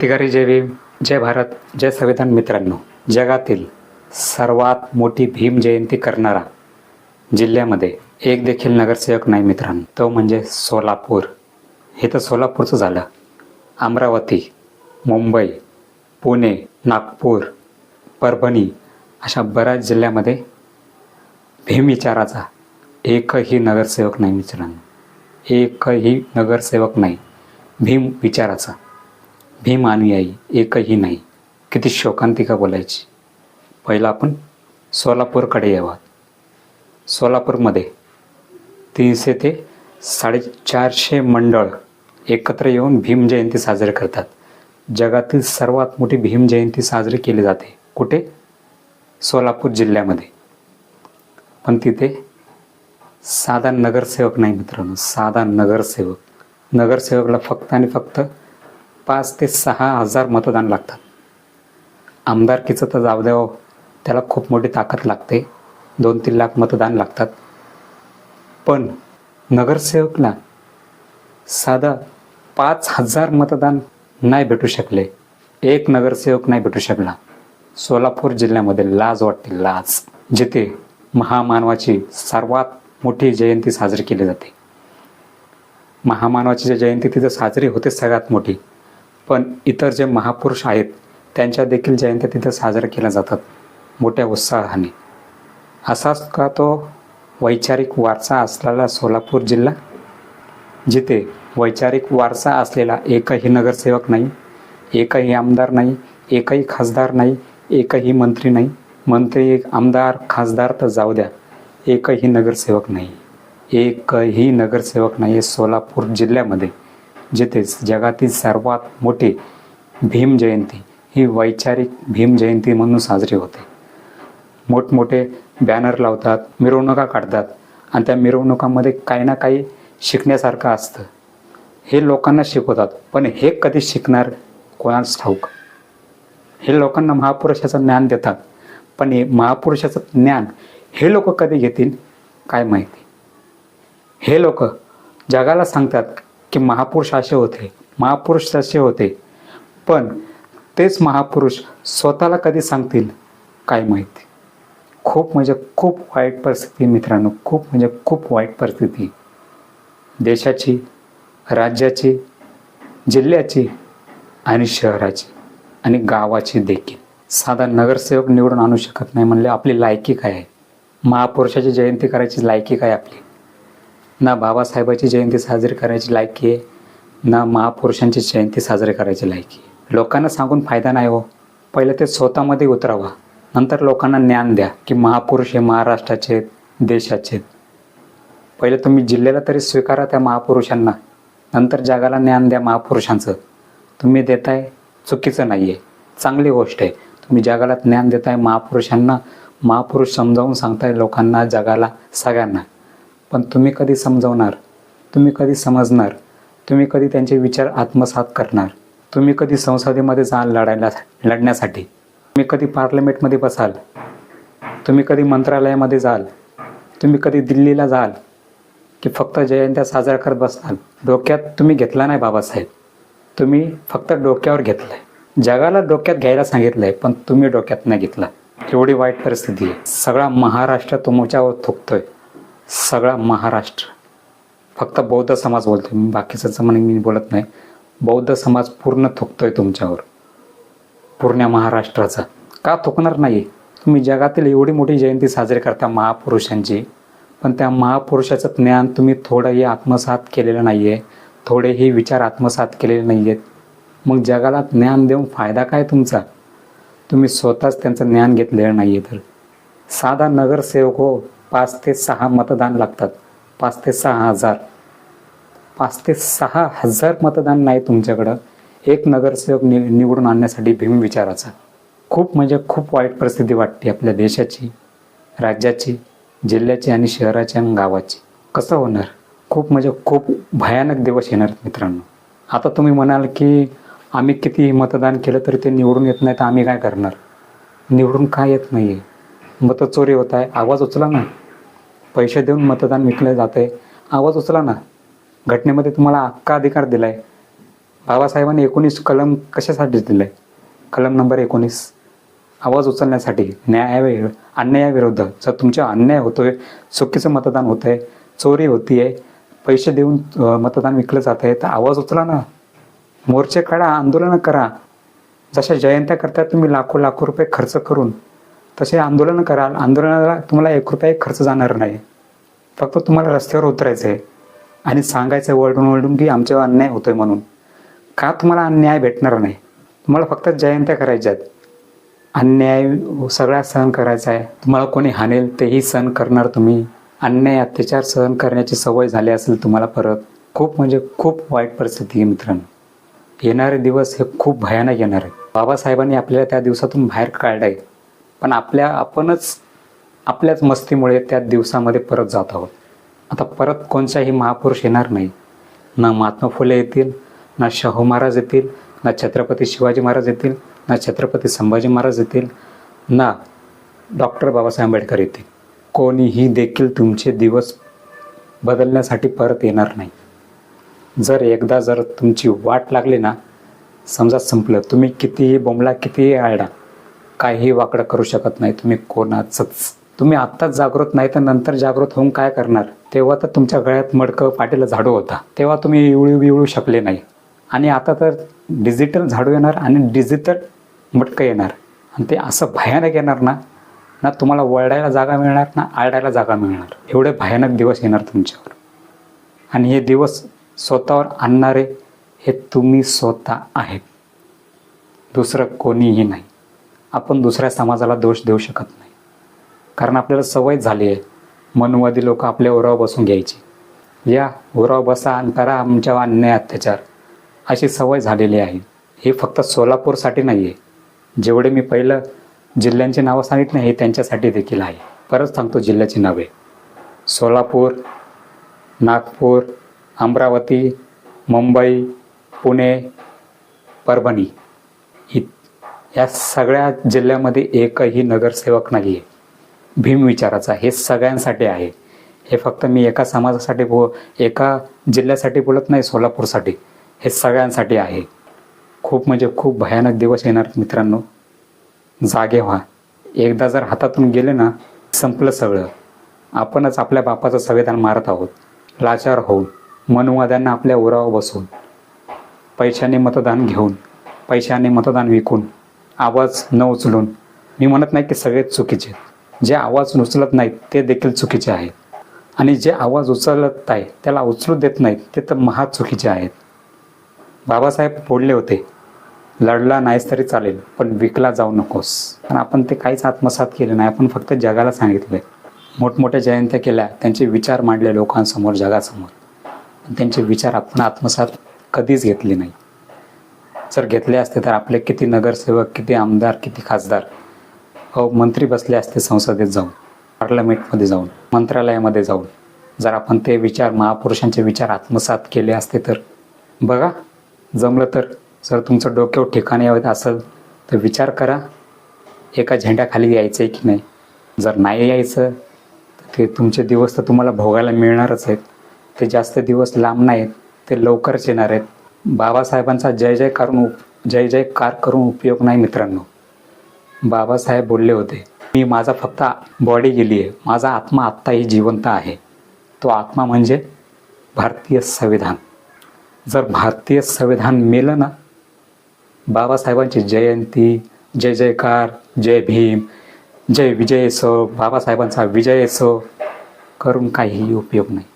तिघारी जय भीम जय भारत जय संविधान मित्रांनो. जगातील सर्वात मोठी भीम जयंती करणारा जिल्ह्यामध्ये एक देखील नगरसेवक नाही मित्रांनो. तो म्हणजे सोलापूर. हे तर सोलापूरचं झालं. अमरावती मुंबई पुणे नागपूर परभणी अशा बऱ्याच जिल्ह्यामध्ये भीम विचाराचा एकही नगरसेवक नाही मित्रांनो. एकही नगरसेवक नाही. भीम विचाराचा. भीम अनुयायी एकही नाही. किती शोकांतिका बोलायची. पहिलं आपण सोलापूरकडे यावं. सोलापूरमध्ये तीनशे ते साडेचारशे मंडळ एकत्र येऊन भीम जयंती साजरी करतात. जगातील सर्वात मोठी भीम जयंती साजरी केली जाते. कुठे? सोलापूर जिल्ह्यामध्ये. पण तिथे साधा नगरसेवक नाही मित्रांनो साधा नगरसेवक. नगरसेवकला फक्त आणि फक्त पाच ते सहा हजार मतदान लागतात. आमदारकीचं तर जाऊ द्यावं हो, त्याला खूप मोठी ताकद लागते. दोन तीन लाख मतदान लागतात. पण नगरसेवकला साधा पाच हजार मतदान नाही भेटू शकले. एक नगरसेवक नाही भेटू शकला. सोलापूर जिल्ह्यामध्ये लाज वाटते लाज. जिथे महामानवाची सर्वात मोठी जयंती साजरी केली जाते. महामानवाची जयंती तिथं साजरी होते सगळ्यात मोठी. पण इतर जे महापुरुष आहेत त्यांच्या देखील जयंत्या तिथं साजऱ्या केल्या जातात. मोठ्या उत्साहाने. असाच का तो वैचारिक वारसा असलेला सोलापूर जिल्हा? जिथे वैचारिक वारसा असलेला एकही नगरसेवक नाही एकही आमदार नाही एकही खासदार नाही एकही मंत्री नाही मंत्री आमदार खासदार तर जाऊ द्या एकही नगरसेवक नाही. एकही नगरसेवक नाही आहे सोलापूर जिल्ह्यामध्ये. जेथेच जगातील सर्वात मोठी भीम जयंती ही वैचारिक भीम जयंती म्हणून साजरी होते. मोठमोठे बॅनर लावतात मिरवणुका काढतात आणि त्या मिरवणुकामध्ये काही ना काही शिकण्यासारखं असतं. हे लोकांना शिकवतात पण हे कधी शिकणार? कोणाच ठाऊक. हे लोकांना महापुरुषाचं ज्ञान देतात पण हे महापुरुषाचं ज्ञान हे लोक कधी घेतील? काय माहिती. हे लोक जगाला सांगतात की महापुरुष असे होते. महापुरुष तसे होते. पण तेच महापुरुष स्वतःला कधी सांगतील? काय माहिती. खूप म्हणजे खूप वाईट परिस्थिती मित्रांनो. खूप म्हणजे खूप वाईट परिस्थिती देशाची राज्याची जिल्ह्याची आणि शहराची आणि गावाची देखील. साधा नगरसेवक निवडून आणू शकत नाही म्हणले आपली लायकी काय आहे? महापुरुषाची जयंती करायची लायकी काय आपली? ना बाबासाहेबाची जयंती साजरी करायची लायकी आहे ना महापुरुषांची जयंती साजरी करायची लायकी आहे लोकांना सांगून फायदा नाही हो. पहिलं ते स्वतःमध्ये उतरावा. नंतर लोकांना ज्ञान द्या की महापुरुष हे महाराष्ट्राचे आहेत, देशाचे आहेत. पहिले तुम्ही जिल्ह्याला तरी स्वीकारा त्या महापुरुषांना. नंतर जगाला ज्ञान द्या महापुरुषांचं. तुम्ही देताय चुकीचं नाही आहे चांगली गोष्ट आहे. तुम्ही जगाला ज्ञान देताय महापुरुषांना. महापुरुष समजावून सांगताय लोकांना जगाला सगळ्यांना. पण तुम्ही कधी समजवणार? तुम्ही कधी समजणार? तुम्ही कधी त्यांचे विचार आत्मसात करणार? तुम्ही कधी संसदेमध्ये जाल लढायला लढण्यासाठी? तुम्ही कधी पार्लमेंटमध्ये बसाल? तुम्ही कधी मंत्रालयामध्ये जाल? तुम्ही कधी दिल्लीला जाल? की फक्त जयंत्या साजरा करत बसाल? डोक्यात तुम्ही घेतला नाही बाबासाहेब. तुम्ही फक्त डोक्यावर घेतलं आहे जगाला डोक्यात घ्यायला सांगितलं आहे पण तुम्ही डोक्यात नाही घेतला. एवढी वाईट परिस्थिती आहे. सगळा महाराष्ट्र तुमच्यावर थुकतोय. सगळा महाराष्ट्र. फक्त बौद्ध समाज बोलतोय. मी बाकीचं म्हणे मी बोलत नाही. बौद्ध समाज पूर्ण थुकतोय तुमच्यावर. पूर्ण महाराष्ट्राचा. का थुकणार नाही तुम्ही जगातील एवढी मोठी जयंती साजरी करता महापुरुषांची. पण त्या महापुरुषाचं ज्ञान तुम्ही थोडंही आत्मसात केलेलं नाही आहे थोडेही विचार आत्मसात केलेले नाही आहेत मग जगाला ज्ञान देऊन फायदा काय तुमचा? तुम्ही स्वतःच त्यांचं ज्ञान घेतलेलं नाही आहे तर. साधा नगरसेवक हो पाच ते सहा मतदान लागतात. पाच ते सहा हजार. पाच ते सहा हजार मतदान नाही तुमच्याकडं. एक नगरसेवक नि निवडून आणण्यासाठी भीम विचाराचा. खूप म्हणजे खूप वाईट परिस्थिती वाटते आपल्या देशाची राज्याची जिल्ह्याची आणि शहराची आणि गावाची. कसं होणार? खूप म्हणजे खूप भयानक दिवस येणार मित्रांनो. आता तुम्ही म्हणाल की आम्ही किती मतदान केलं तरी ते निवडून येत नाही तर आम्ही काय करणार? निवडून काय येत नाही आहे मतचोरी होत आहे. आवाज उचला ना. पैसे देऊन मतदान विकलं जात आहे आवाज उचला ना. घटनेमध्ये तुम्हाला हक्का अधिकार दिला आहे बाबासाहेबांनी एकोणीस कलम कशासाठी दिलं आहे कलम नंबर एकोणीस. आवाज उचलण्यासाठी न्यायावे अन्यायाविरुद्ध जर तुमच्या अन्याय होतोय चुकीचं मतदान होतं आहे चोरी होती आहे पैसे देऊन मतदान विकलं जात आहे तर आवाज उचला ना. मोर्चे काढा आंदोलनं करा. जशा जयंत्या करता तुम्ही लाखो लाखो रुपये खर्च करून तसे आंदोलनं कराल. आंदोलनाला तुम्हाला एक रुपया खर्च जाणार नाही. फक्त तुम्हाला रस्त्यावर उतरायचं आहे आणि सांगायचं वळडून वळडून की आमच्यावर अन्याय होतोय म्हणून. का तुम्हाला अन्याय भेटणार नाही? तुम्हाला फक्त जयंत्या करायच्या आहेत अन्याय सगळ्या सहन करायचा आहे. तुम्हाला कोणी हानेल तेही सहन करणार तुम्ही. अन्याय अत्याचार सहन करण्याची सवय झाली असेल तुम्हाला परत. खूप म्हणजे खूप वाईट परिस्थिती आहे मित्रांनो. येणारे दिवस हे खूप भयानक येणार आहे बाबासाहेबांनी आपल्याला त्या दिवसातून बाहेर काढलं आहे पण आपल्या आपणच आपल्याच मस्तीमुळे त्या दिवसामध्ये परत जात आहोत. आता परत कोणताही महापुरुष येणार नाही. ना महात्मा फुले येतील ना शाहू महाराज येतील ना छत्रपती शिवाजी महाराज येतील ना छत्रपती संभाजी महाराज येतील ना डॉक्टर बाबासाहेब आंबेडकर येतील. कोणीही देखील तुमचे दिवस बदलण्यासाठी परत येणार नाही. जर एकदा जर तुमची वाट लागली ना समजा संपलं तुम्ही कितीही बोंबला कितीही आळडा काहीही वाकडं करू शकत नाही. तुम्ही कोणाचंच. तुम्ही आत्ताच जागृत नाही तर नंतर जागृत होऊन काय करणार? तेव्हा तर तुमच्या गळ्यात मडकं पाठीला झाडू होता. तेव्हा तुम्ही इवळू बिवळू शकले नाही. आणि आता तर डिजिटल झाडू येणार आणि डिजिटल मटकं येणार. आणि ते असं भयानक येणार ना ना तुम्हाला वळडायला जागा मिळणार ना आळडायला जागा मिळणार. एवढे भयानक दिवस येणार तुमच्यावर. आणि हे दिवस स्वतःवर आणणारे हे तुम्ही स्वतः आहेत. दुसरं कोणीही नाही. आपण दुसऱ्या समाजाला दोष देऊ शकत नाही. कारण आपल्याला सवय झाली आहे मनुवादी लोक आपल्या ओरावर बसून घ्यायची. या ओरावर बसा आणि करा आमच्या अन्याय अत्याचार. अशी सवय झालेली आहे. हे फक्त सोलापूरसाठी नाही आहे जेवढे मी पहिलं जिल्ह्यांची नावं सांगितली हे त्यांच्यासाठी देखील आहे. परत सांगतो जिल्ह्याची नावे. सोलापूर नागपूर अमरावती मुंबई पुणे परभणी. या सगळ्या जिल्ह्यामध्ये एकही नगरसेवक नाही आहे भीम विचाराचा हे सगळ्यांसाठी आहे. हे फक्त मी एका समाजासाठी बो एका जिल्ह्यासाठी बोलत नाही सोलापूरसाठी. हे सगळ्यांसाठी आहे. खूप म्हणजे खूप भयानक दिवस येणार मित्रांनो. जागे व्हा. एकदा जर हातातून गेले ना संपलं सगळं. आपणच आपल्या बापाचं संविधान मारत आहोत. लाचार होऊन मनुवाद्यांना आपल्या उरावर बसून पैशाने मतदान घेऊन पैशाने मतदान विकून आवाज न उचलून. मी म्हणत नाही की सगळेच चुकीचे जे आवाज उचलत नाहीत ते देखील चुकीचे आहेत. आणि जे आवाज उचलत आहे त्याला उचलू देत नाहीत ते तर महा चुकीचे आहेत. बाबासाहेब बोलले होते. लढला नाहीस तरी चालेल पण विकला जाऊ नकोस. पण आपण ते काहीच आत्मसात केले नाही आपण फक्त जगाला सांगितलं. आहे मोठमोठ्या जयंत्या केल्या त्यांचे विचार मांडले लोकांसमोर जगासमोर. त्यांचे विचार आपण आत्मसात कधीच घेतले नाही. जर घेतले असते तर आपले किती नगरसेवक किती आमदार किती खासदार? अहो मंत्री बसले असते संसदेत जाऊन पार्लमेंटमध्ये जाऊन मंत्रालयामध्ये जाऊन. जर आपण ते विचार महापुरुषांचे विचार आत्मसात केले असते तर? बघा जमलं तर. जर तुमचं डोक्यावर ठिकाणी यावं असेल तर विचार करा. एका झेंड्याखाली यायचं आहे की नाही? जर नाही यायचं तर ते तुमचे दिवस तर तुम्हाला भोगायला मिळणारच आहेत. ते जास्त दिवस लांब नाहीत ते लवकरच येणार आहेत. बाबासाहेबांचा जय जय करून जय जय कार करून उपयोग नाही मित्रांनो. बाबासाहेब बोलले होते मी माझा फक्त बॉडी गेली आहे. माझा आत्मा आत्ताही जिवंत आहे. तो आत्मा म्हणजे भारतीय संविधान. जर भारतीय संविधान मेलं ना बाबासाहेबांची जयंती जय जयकार जय भीम जय विजय सो बाबासाहेबांचा विजय सो करून काहीही उपयोग नाही.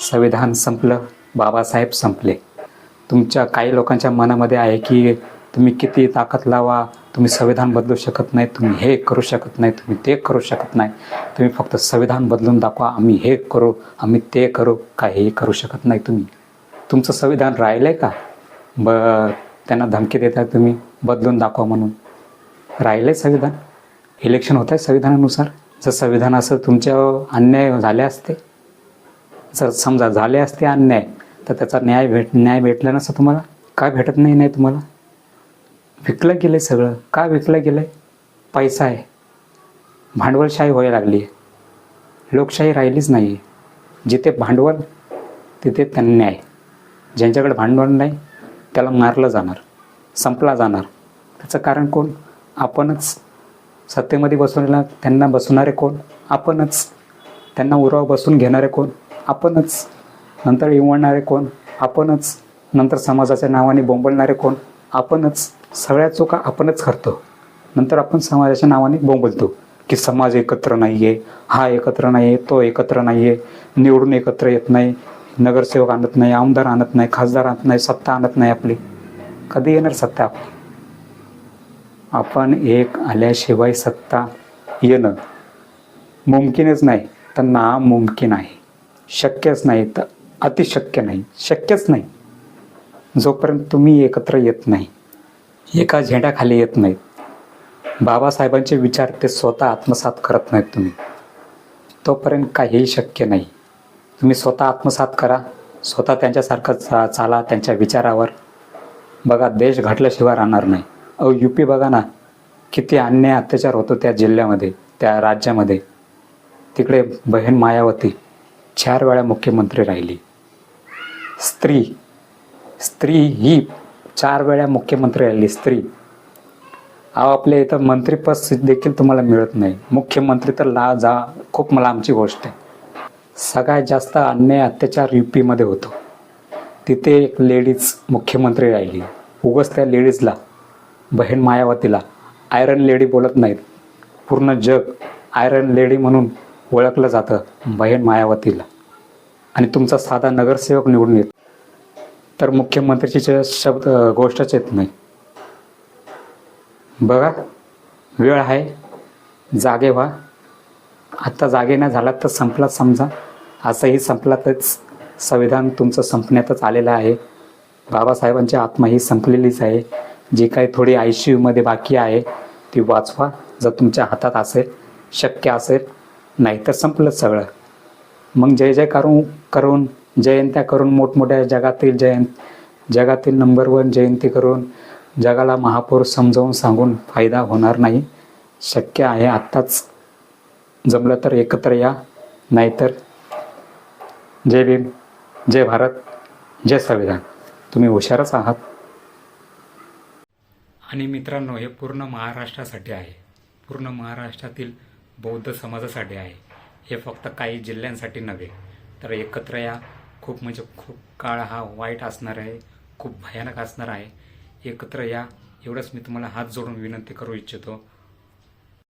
संविधान संपलं बाबासाहेब संपले. तुमच्या काही लोकांच्या मनामध्ये आहे की तुम्ही किती ताकद लावा तुम्ही संविधान बदलू शकत नाही तुम्ही हे करू शकत नाही तुम्ही ते करू शकत नाही. तुम्ही फक्त संविधान बदलून दाखवा आम्ही हे करू आम्ही ते करू काहीही करू शकत नाही तुम्ही. तुमचं संविधान राहिलं आहे का? ब त्यांना धमकी देताय तुम्ही बदलून दाखवा म्हणून. राहिलं आहे संविधान? इलेक्शन होत आहे संविधानानुसार. जर संविधान असं तुमच्या अन्याय झाले असते जर समजा झाले असते अन्याय तर त्याचा न्याय भेट न्याय भेटला नसतं तुम्हाला? का भेटत नाही नाही तुम्हाला? विकलं गेलं आहे सगळं. का विकलं गेलं आहे पैसा आहे. भांडवलशाही व्हायला लागली आहे. लोकशाही राहिलीच नाही आहे. जिथे भांडवल तिथे अन्याय ज्यांच्याकडे भांडवल नाही त्याला मारलं जाणार संपला जाणार. त्याचं कारण कोण? आपणच. सत्तेमध्ये बसवलेला त्यांना बसवणारे कोण? आपणच. त्यांना उराव बसून घेणारे कोण? आपणच. नंतर इवळणारे कोण? आपणच. नंतर समाजाच्या नावाने बोंबलणारे कोण? आपणच. सगळ्या चुका आपणच करतो. नंतर आपण समाजाच्या नावाने बोंबलतो. की समाज एकत्र नाही आहे हा एकत्र नाही आहे तो एकत्र नाही आहे निवडून एकत्र येत नाही नगरसेवक आणत नाही आमदार आणत नाही खासदार आणत नाही सत्ता आणत नाही आपली. कधी येणार सत्ता आपली आपण एक आल्याशिवाय सत्ता येणं मुमकिनच नाही. तर नामुमकिन आहे. शक्यच नाही तर अतिशक्य नाही. शक्यच नाही. जोपर्यंत तुम्ही एकत्र येत नाही एका झेंड्याखाली येत नाहीत बाबासाहेबांचे विचार ते स्वतः आत्मसात करत नाहीत तुम्ही तोपर्यंत काहीही शक्य नाही. तुम्ही स्वतः आत्मसात करा स्वतः त्यांच्यासारखं चा चाला त्यांच्या विचारावर. बघा देश घडल्याशिवाय राहणार नाही. अहो यू पी बघा ना किती अन्याय अत्याचार होतो त्या जिल्ह्यामध्ये त्या राज्यामध्ये. तिकडे बहीण मायावती चार वेळा मुख्यमंत्री राहिली. स्त्री. स्त्री ही चार वेळा मुख्यमंत्री राहिली स्त्री. अहो आपल्या इथं मंत्रीपद देखील तुम्हाला मिळत नाही. मुख्यमंत्री तर ला जा खूप मला आमची गोष्ट आहे. सगळ्यात जास्त अन्याय अत्याचार यू पीमध्ये होतो. तिथे एक लेडीज मुख्यमंत्री राहिली. उगच त्या लेडीजला बहीण मायावतीला आयरन लेडी बोलत नाहीत. पूर्ण जग आयरन लेडी म्हणून ओळखलं जातं बहीण मायावतीला. आणि तुमचा साधा नगरसेवक निवडून येत. तर मुख्यमंत्रीची शब्द गोष्टच येत नाही. बघा वेळ आहे जागे व्हा. आत्ता जागे नाही झाला तर संपला समजा. असंही संपलातच. संविधान तुमचं संपण्यातच आलेलं आहे. बाबासाहेबांची आत्मा ही संपलेलीच आहे. जी काही थोडी आय सी यूमध्ये बाकी आहे ती वाचवा. जर तुमच्या हातात असेल शक्य असेल नाहीतर संपलंच सगळं. मग जय जय करून करून जयंत्या करून मोठमोठ्या जगातील जयंत जगातील नंबर वन जयंती करून जगाला महापौर समजावून सांगून फायदा होणार नाही. शक्य आहे आत्ताच जमलं तर एकत्र या नाहीतर जय भीम जय भारत जय संविधान. तुम्ही हुशारच आहात. आणि मित्रांनो हे पूर्ण महाराष्ट्रासाठी आहे. पूर्ण महाराष्ट्रातील बौद्ध समाजासाठी आहे. हे फक्त काही जिल्ह्यांसाठी नव्हे तर एकत्र या. खूप म्हणजे खूप काळ हा वाईट असणार आहे खूप भयानक असणार आहे. एकत्र या. एवढंच मी तुम्हाला हात जोडून विनंती करू इच्छितो.